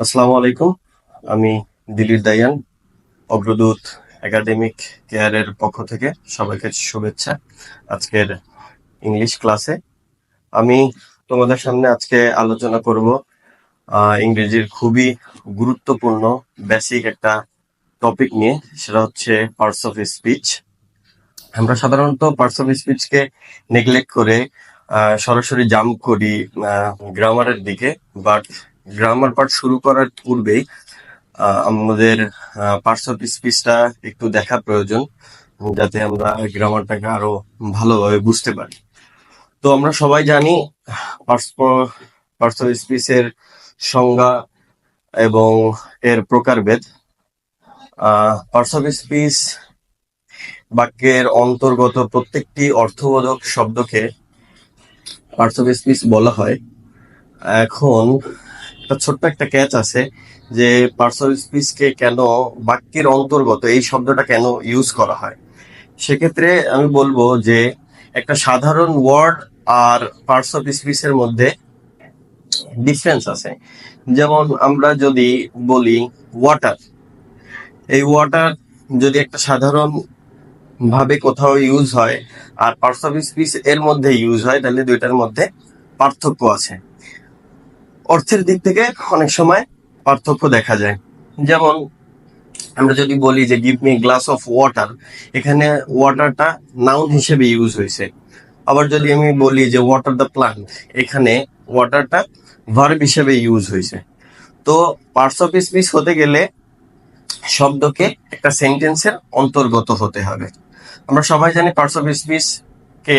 আসসালামু আলাইকুম। আমি দিলীপ দায়ান অগ্রদূত একাডেমিক কেয়ারের পক্ষ থেকে সবাইকে শুভেচ্ছা আজকের ইংলিশ ক্লাসে। আমি তোমাদের সামনে আজকে আলোচনা করব ইংরেজির খুবই গুরুত্বপূর্ণ বেসিক একটা টপিক নিয়ে, সেটা হচ্ছে পার্টস অফ স্পিচ আমরা সাধারণত পার্টস অফ স্পিচকে নেগলেক্ট করে সরাসরি জাম্প করি গ্রামারের দিকে বাট গ্রামার পার্ট শুরু করার পূর্বেই আমাদের পার্টস অফ স্পিচটা একটু দেখা প্রয়োজন, যাতে আমরা গ্রামারটাকে আরও ভালোভাবে বুঝতে পারি। তো আমরা সবাই জানি পার্টস পার্টস অফ স্পিচের সংজ্ঞা এবং এর প্রকারভেদ। পার্টস অফ স্পিচ বাক্যের অন্তর্গত প্রত্যেকটি অর্থবোধক শব্দকে পার্টস অফ স্পিচ বলা হয়। এখন একটা ছোট্ট একটা ক্যাচ আছে যে পার্টস অফ স্পিচকে কেন বাক্যের অন্তর্গত এই শব্দটা কেন ইউজ করা হয়? সেক্ষেত্রে আমি বলব যে একটা সাধারণ ওয়ার্ড আর পার্টস অফ স্পিচের মধ্যে ডিফারেন্স আছে। যেমন আমরা যদি বলি ওয়াটার এই ওয়াটার যদি একটা সাধারণ ভাবে কোথাও ইউজ হয় আর পার্টস অফ স্পিচ এর মধ্যে ইউজ হয়, তাহলে দুইটার মধ্যে পার্থক্য আছে। অর্থের দিক থেকে অনেক সময় পার্থক্য দেখা যায়। যেমন আমরা যদি বলি যে give me glass of water এখানে ওয়াটারটা নাউন হিসেবে ইউজ হয়েছে। আবার যদি আমি বলি যে ওয়াটার দ্য প্লান্ট এখানে ওয়াটারটা ভার্ব হিসেবে ইউজ হয়েছে। তো পার্টস অফ স্পিচ হতে গেলে শব্দকে একটা সেন্টেন্সের অন্তর্গত হতে হবে। আমরা সবাই জানি পার্টস অফ স্পিচ কে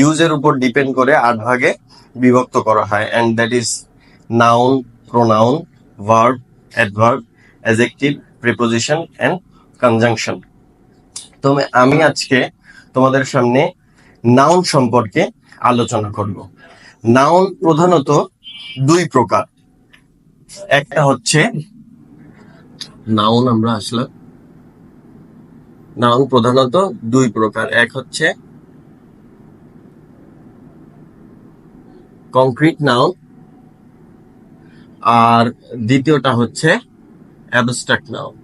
ইউজের উপর ডিপেন্ড করে আট ভাগে বিভক্ত করা হয়। And that is noun pronoun verb adverb adjective preposition and conjunction তো আমি আজকে তোমাদের সামনে নাউন সম্পর্কে আলোচনা করব। নাউন প্রধানত দুই প্রকার। একটা হচ্ছে নাউন আমরা আসলাম নাউন প্রধানত দুই প্রকার। এক হচ্ছে কংক্রিট নাউন আর দ্বিতীয়টা হচ্ছে অ্যাবস্ট্রাক্ট নাউন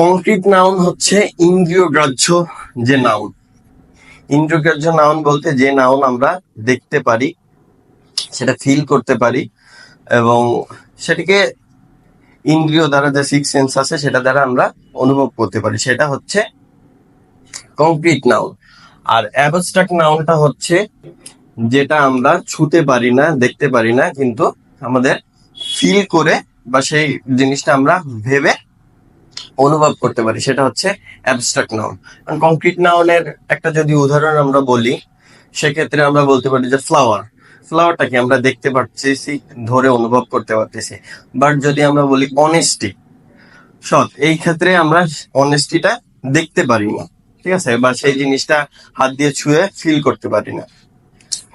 কংক্রিট নাউন হচ্ছে ইন্দ্রিয়গ্রাহ্য যে নাউন ইন্দ্রিয়গ্রাহ্য নাউন বলতে যে নাউন আমরা দেখতে পারি, সেটা ফিল করতে পারি, এবং সেটাকে ইন্দ্রিয় দ্বারা যে সিক্স সেন্স আছে, সেটা দ্বারা আমরা অনুভব করতে পারি। সেটা হচ্ছে কংক্রিট নাউন আর অ্যাবস্ট্রাক্ট নাউনটা হচ্ছে যেটা আমরা ছুতে পারি না, দেখতে পারি না, কিন্তু আমাদের ফিল করে বা সেই জিনিসটা আমরা ভেবে অনুভব করতে পারি। সেটা হচ্ছে অ্যাবস্ট্রাক্ট নাউন কংক্রিট নাউনের একটা যদি উদাহরণ আমরা বলি, সেক্ষেত্রে আমরা বলতে পারি যে ফ্লাওয়ার ফ্লাওয়ারটাকে আমরা দেখতে পারতেছি, ধরে অনুভব করতে পারতেছি। বাট যদি আমরা বলি অনেস্টি সৎ, এই ক্ষেত্রে আমরা অনেস্টিটা দেখতে পারি না। ঠিক আছে? বা সেই জিনিসটা হাত দিয়ে ছুঁয়ে ফিল করতে পারি না।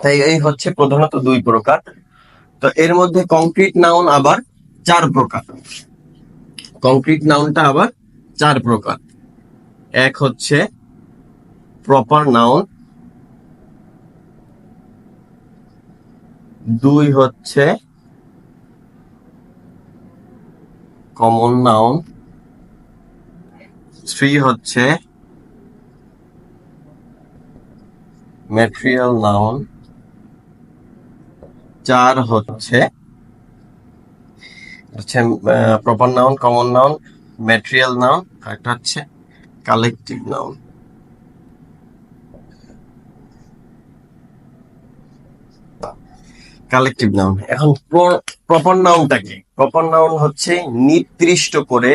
তাই এই হচ্ছে প্রধানত দুই প্রকার। তো এর মধ্যে কংক্রিট নাউন আবার চার প্রকার। কংক্রিট নাউনটা আবার চার প্রকার। এক হচ্ছে প্রপার নাউন দুই হচ্ছে কমন নাউন থ্রি হচ্ছে ম্যাটেরিয়াল নাউন চার হচ্ছে হচ্ছে proper noun common noun material noun একটা হচ্ছে কালেকটিভ নাউন কালেকটিভ নাউন এখন প্রপার নাউনটা কি প্রপার নাউন হচ্ছে নির্দিষ্ট করে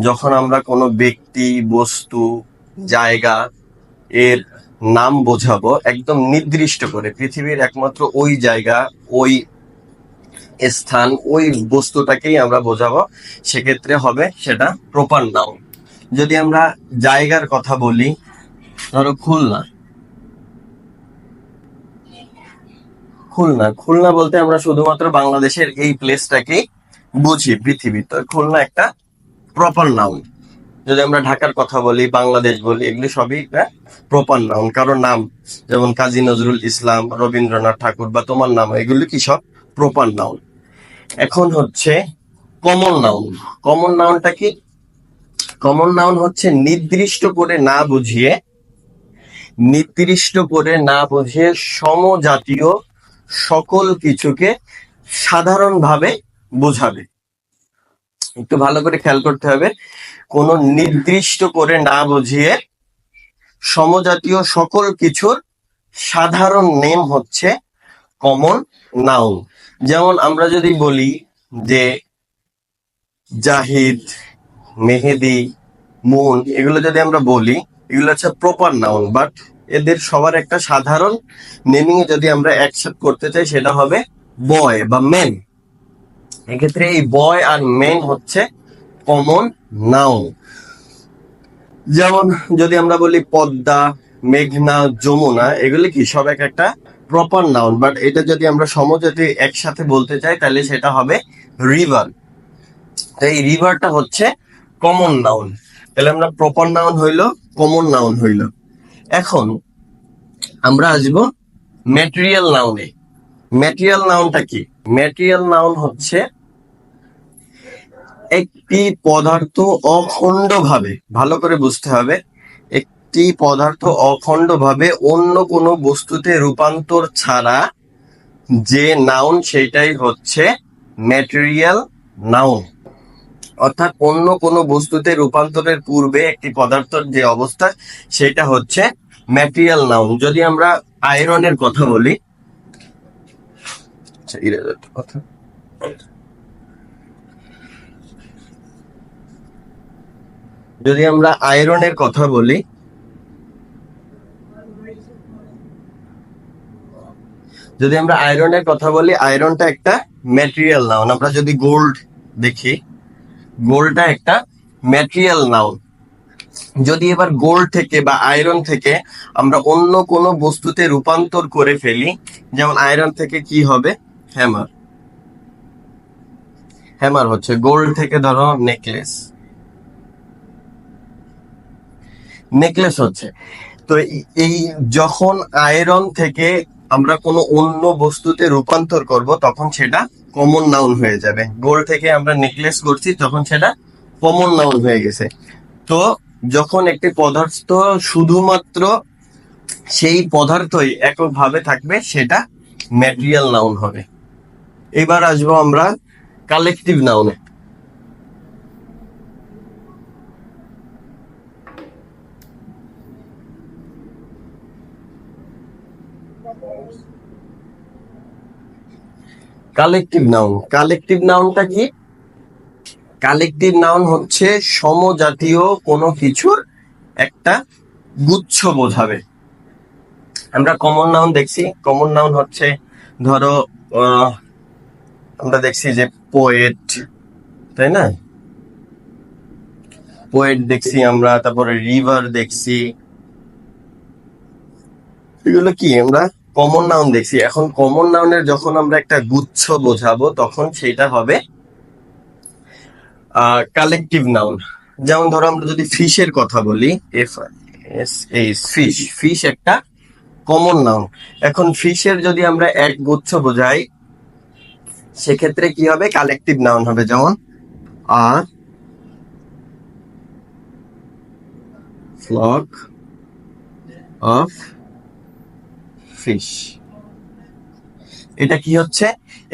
যখন আমরা কোনো ব্যক্তি, বস্তু, জায়গা এর নাম বোঝাবো, একদম নির্দিষ্ট করে। পৃথিবীর একমাত্র ওই জায়গা, ওই স্থান, ওই বস্তুটাকেই আমরা বোঝাবো। সেক্ষেত্রে হবে সেটা প্রপার নাউন যদি আমরা জায়গার কথা বলি, ধরো খুলনা। খুলনা খুলনা বলতে আমরা শুধুমাত্র বাংলাদেশের এই প্লেসটাকেই বুঝি পৃথিবী তো খুলনা একটা প্রপার নাউন যদি আমরা ঢাকার কথা বলি, বাংলাদেশ বলি, এগুলি সবই প্রপার নাম কারও নাম, যেমন কাজী নজরুল ইসলাম, রবীন্দ্রনাথ ঠাকুর বা তোমার নাম, এগুলি কি সব প্রপার নাউন এখন হচ্ছে কমন নাউন কমন নাউনটা কি? কমন নাউন হচ্ছে নির্দিষ্ট করে না বুঝিয়ে, নির্দিষ্ট করে না বুঝিয়ে সমজাতীয় সকল কিছুকে সাধারণভাবে বোঝাবে। একটু ভালো করে খেয়াল করতে হবে। কোন নির্দিষ্ট করে না বুঝিয়ে সমজাতীয় সকল কিছুর সাধারণ নেম হচ্ছে কমন নাউন যেমন আমরা যদি বলি যে জাহিদ, মেহেদি, মুন, এগুলো যদি আমরা বলি, এগুলো হচ্ছে প্রপার নাউন বাট এদের সবার একটা সাধারণ নেমিং যদি আমরা একসাথে করতে চাই, সেটা হবে বয় বা মেন এক্ষেত্রে এই বয় আর মেন হচ্ছে কমন নাউন যেমন যদি আমরা বলি পদ্মা, মেঘনা, যমুনা, এগুলি কি? সব এক একটা প্রপার নাউন বাট এটা যদি আমরা সমজাতি একসাথে বলতে চাই, তাহলে সেটা হবে রিভার তো এই রিভারটা হচ্ছে কমন নাউন তাহলে আমরা প্রপার নাউন হইল কমন নাউন হইল। এখন আমরা আসব ম্যাটেরিয়াল নাউনে ম্যাটেরিয়াল নাউনটা কি? ম্যাটেরিয়াল নাউন হচ্ছে একটি পদার্থ অখণ্ডভাবে ভালো করে বুঝতে হবে একটি পদার্থ অখণ্ডভাবে অন্য কোনো বস্তুতে রূপান্তর ছাড়া যে নাউন সেটাই হচ্ছে ম্যাটেরিয়াল নাউন অর্থাৎ অন্য কোনো বস্তুতে রূপান্তরের পূর্বে একটি পদার্থের যে অবস্থা সেটা হচ্ছে ম্যাটেরিয়াল নাউন যদি আমরা আয়রনের কথা বলি আচ্ছা, কথা। যদি আমরা আয়রনের কথা বলি, যদি আমরা আয়রনের কথা বলি, আয়রনটা একটা ম্যাটেরিয়াল নাউন আমরা যদি গোল্ড দেখি গোল্ডটা একটা ম্যাটেরিয়াল নাউন যদি এবার গোল্ড থেকে বা আয়রন থেকে আমরা অন্য কোনো বস্তুতে রূপান্তর করে ফেলি, যেমন আয়রন থেকে কি হবে? হ্যামার হ্যামার হচ্ছে গোল্ড থেকে ধরো নেকলেস নেকলেস হচ্ছে। তো এই- যখন আয়রন থেকে আমরা কোনো অন্য বস্তুতে রূপান্তর করব, তখন সেটা কমন নাউন হয়ে যাবে। গোল্ড থেকে আমরা নেকলেস করছি, তখন সেটা কমন নাউন হয়ে গেছে। তো যখন একটি পদার্থ শুধুমাত্র সেই পদার্থই এককভাবে থাকবে, সেটা ম্যাটেরিয়াল নাউন হবে। এবার আসব আমরা কালেকটিভ নাউনে কালেকটিভ নাউন কালেকটিভ নাউনটা কি? কালেকটিভ নাউন হচ্ছে সমজাতীয় কোনো কিছুর একটা গুচ্ছ বোঝাবে। আমরা কমন নাউন দেখছি। কমন নাউন হচ্ছে, ধরো আমরা দেখছি যে পোয়েট তাই না? পোয়েট দেখছি আমরা, তারপরে রিভার দেখছি। এগুলো কি, আমরা কমন নাউন দেখছি। এখন কমন নাউনের যখন আমরা একটা গুচ্ছ বোঝাবো, তখন সেটা হবে কালেকটিভ নাউন যেমন ধরো আমরা যদি ফিশের কথা বলি F S H fish fish একটা কমন নাউন এখন ফিশের যদি আমরা এক গুচ্ছ বোঝাই, সেক্ষেত্রে কি হবে? কালেকটিভ নাউন হবে। যেমন, আ ফ্লক অফ ফিশ এটা কি হচ্ছে?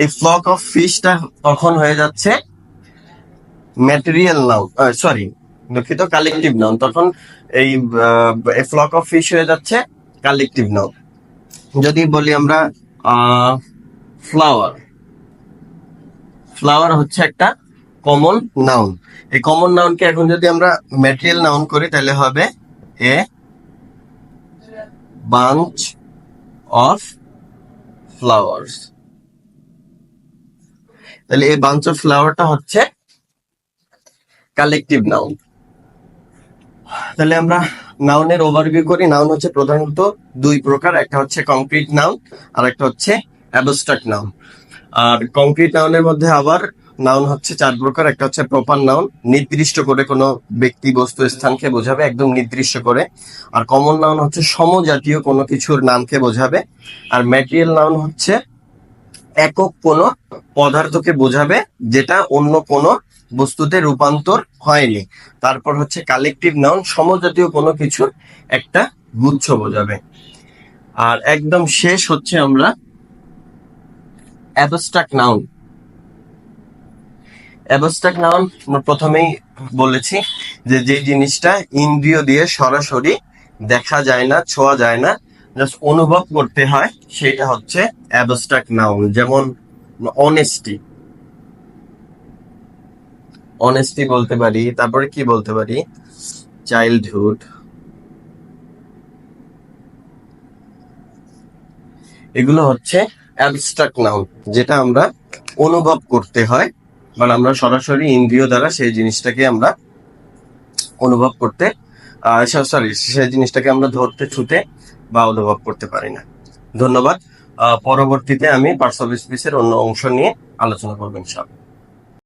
এই ফ্লক অফ ফিশটা তখন হয়ে যাচ্ছে ম্যাটেরিয়াল নাউন সরি দুঃখিত কালেকটিভ নাউন তখন এই ফ্লক অফ ফিশ হয়ে যাচ্ছে কালেকটিভ নাউন যদি বলি আমরা ফ্লাওয়ার ফ্লাওয়ার হচ্ছে একটা কমন নাউন এই কমন নাউনকে এখন যদি আমরা ম্যাটেরিয়াল নাউন করি, তাহলে হবে এ বাঞ্চ অফ ফ্লাওয়ার্স তাহলে এই বাঞ্চ অফ ফ্লাওয়ারটা হচ্ছে কালেকটিভ নাউন তাহলে আমরা নাউনের ওভারভিউ করি। নাউন হচ্ছে প্রধানত দুই প্রকার। একটা হচ্ছে কংক্রিট নাউন আর একটা হচ্ছে অ্যাবস্ট্রাক্ট নাউন আর কংক্রিট নাউনের মধ্যে আবার নাউন হচ্ছে চার প্রকার। একটা হচ্ছে প্রপার নাউন, নির্দিষ্ট করে কোনো ব্যক্তি বস্তু স্থানকে বোঝাবে, একদম নির্দিষ্ট করে। আর কমন নাউন হচ্ছে সমজাতীয় কোনো কিছুর নামকে বোঝাবে। আর ম্যাটেরিয়াল নাউন হচ্ছে একক কোনো পদার্থকে বোঝাবে, যেটা অন্য কোনো বস্তুতে রূপান্তর হয়নি। তারপর হচ্ছে কালেকটিভ নাউন সমজাতীয় কোনো কিছুর একটা গুচ্ছ বোঝাবে। আর একদম শেষ হচ্ছে আমরা অ্যাবস্ট্রাক্ট নাউন অ্যাবস্ট্রাক্ট নাউন আমরা প্রথমেই বলেছি যে যে জিনিসটা ইন্দ্রিয় দিয়ে সরাসরি দেখা যায় না, ছোঁয়া যায় না জাস্ট অনুভব করতে হয়, সেটা হচ্ছে অ্যাবস্ট্রাক্ট নাউন, যেমন অনেস্টি অনেস্টি বলতে পারি, তারপরে কি বলতে পারি? চাইল্ডহুড এগুলো হচ্ছে অ্যাবস্ট্রাক্ট নাউন, যেটা আমরা অনুভব করতে হয় মানে আমরা সরাসরি ইন্দ্রিয় দ্বারা সেই জিনিসটাকে আমরা অনুভব করতে সরি সেই জিনিসটাকে আমরা ধরতে, ছুতে বা অনুভব করতে পারি না। ধন্যবাদ। পরবর্তীতে আমি পার্টস অফ স্পিচের অন্য অংশ নিয়ে আলোচনা করবেন ইনশাআল্লাহ।